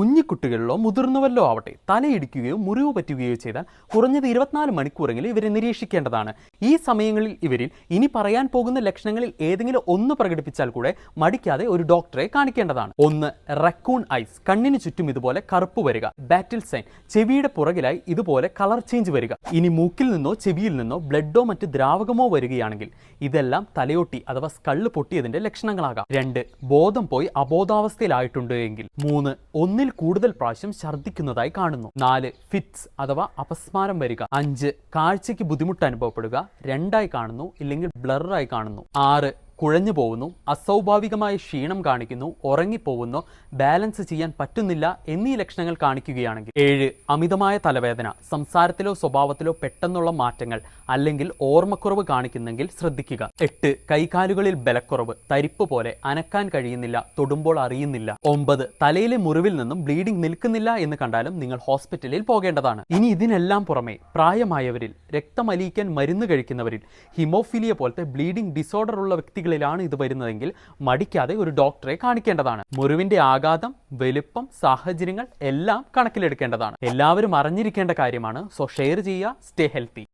കുഞ്ഞിക്കുട്ടികളിലോ മുതിർന്നവരിലോ ആവട്ടെ തലയിടിക്കുകയോ മുറിവ് പറ്റുകയോ ചെയ്താൽ കുറഞ്ഞത് ഇരുപത്തിനാല് മണിക്കൂറെങ്കിലും ഇവരെ നിരീക്ഷിക്കേണ്ടതാണ്. ഈ സമയങ്ങളിൽ ഇവരിൽ ഇനി പറയാൻ പോകുന്ന ലക്ഷണങ്ങളിൽ ഏതെങ്കിലും ഒന്ന് പ്രകടിപ്പിച്ചാൽ കൂടെ മടിക്കാതെ ഒരു ഡോക്ടറെ കാണിക്കേണ്ടതാണ്. ഒന്ന് റക്കൂൺ ഐസ് കണ്ണിന് ചുറ്റും ഇതുപോലെ കറുപ്പ് വരിക. ബാറ്റിൽ സൈൻ ചെവിയുടെ പുറകിലായി ഇതുപോലെ കളർ ചേഞ്ച് വരിക. ഇനി മൂക്കിൽ നിന്നോ ചെവിയിൽ നിന്നോ ബ്ലഡോ മറ്റ് ദ്രാവകമോ വരികയാണെങ്കിൽ ഇതെല്ലാം തലയൊട്ടി അഥവാ സ്കള്ള് പൊട്ടിയതിന്റെ ലക്ഷണങ്ങളാകാം. രണ്ട് ബോധം പോയി അബോധാവസ്ഥയിലായിട്ടുണ്ട് എങ്കിൽ മൂന്ന് ഒന്നിൽ കൂടുതൽ പ്രാവശ്യം ഛർദ്ദിക്കുന്നതായി കാണുന്നു. നാല് ഫിറ്റ്സ് അഥവാ അപസ്മാരം വരിക. അഞ്ച് കാഴ്ചയ്ക്ക് ബുദ്ധിമുട്ട് അനുഭവപ്പെടുക. രണ്ടായി കാണുന്നു ഇല്ലെങ്കിൽ ബ്ലറായി കാണുന്നു. ആറ് കുഴഞ്ഞു പോകുന്നു അസ്വാഭാവികമായ ക്ഷീണം കാണിക്കുന്നു ഉറങ്ങിപ്പോകുന്നു ബാലൻസ് ചെയ്യാൻ പറ്റുന്നില്ല എന്നീ ലക്ഷണങ്ങൾ കാണിക്കുകയാണെങ്കിൽ ഏഴ് അമിതമായ തലവേദന സംസാരത്തിലോ സ്വഭാവത്തിലോ പെട്ടെന്നുള്ള മാറ്റങ്ങൾ അല്ലെങ്കിൽ ഓർമ്മക്കുറവ് കാണിക്കുന്നെങ്കിൽ ശ്രദ്ധിക്കുക. എട്ട് കൈകാലുകളിൽ ബലക്കുറവ് തരിപ്പ് പോലെ അനക്കാൻ കഴിയുന്നില്ല തൊടുമ്പോൾ അറിയുന്നില്ല. ഒമ്പത് തലയിലെ മുറിവിൽ നിന്നും ബ്ലീഡിംഗ് നിൽക്കുന്നില്ല എന്ന് കണ്ടാലും നിങ്ങൾ ഹോസ്പിറ്റലിൽ പോകേണ്ടതാണ്. ഇനി ഇതിനെല്ലാം പുറമെ പ്രായമായവരിൽ രക്തമലിയിക്കാൻ മരുന്ന് കഴിക്കുന്നവരിൽ ഹിമോഫിലിയ പോലത്തെ ബ്ലീഡിംഗ് ഡിസോർഡർ ഉള്ള വ്യക്തികളിലാണ് ഇത് വരുന്നതെങ്കിൽ മടിക്കാതെ ഒരു ഡോക്ടറെ കാണിക്കേണ്ടതാണ്. മുറിവിന്റെ ആഘാതം വലുപ്പം സാഹചര്യങ്ങൾ എല്ലാം കണക്കിലെടുക്കേണ്ടതാണ്. എല്ലാവരും അറിഞ്ഞിരിക്കേണ്ട കാര്യമാണ്. സോ ഷെയർ ചെയ്യുക സ്റ്റേ ഹെൽത്തി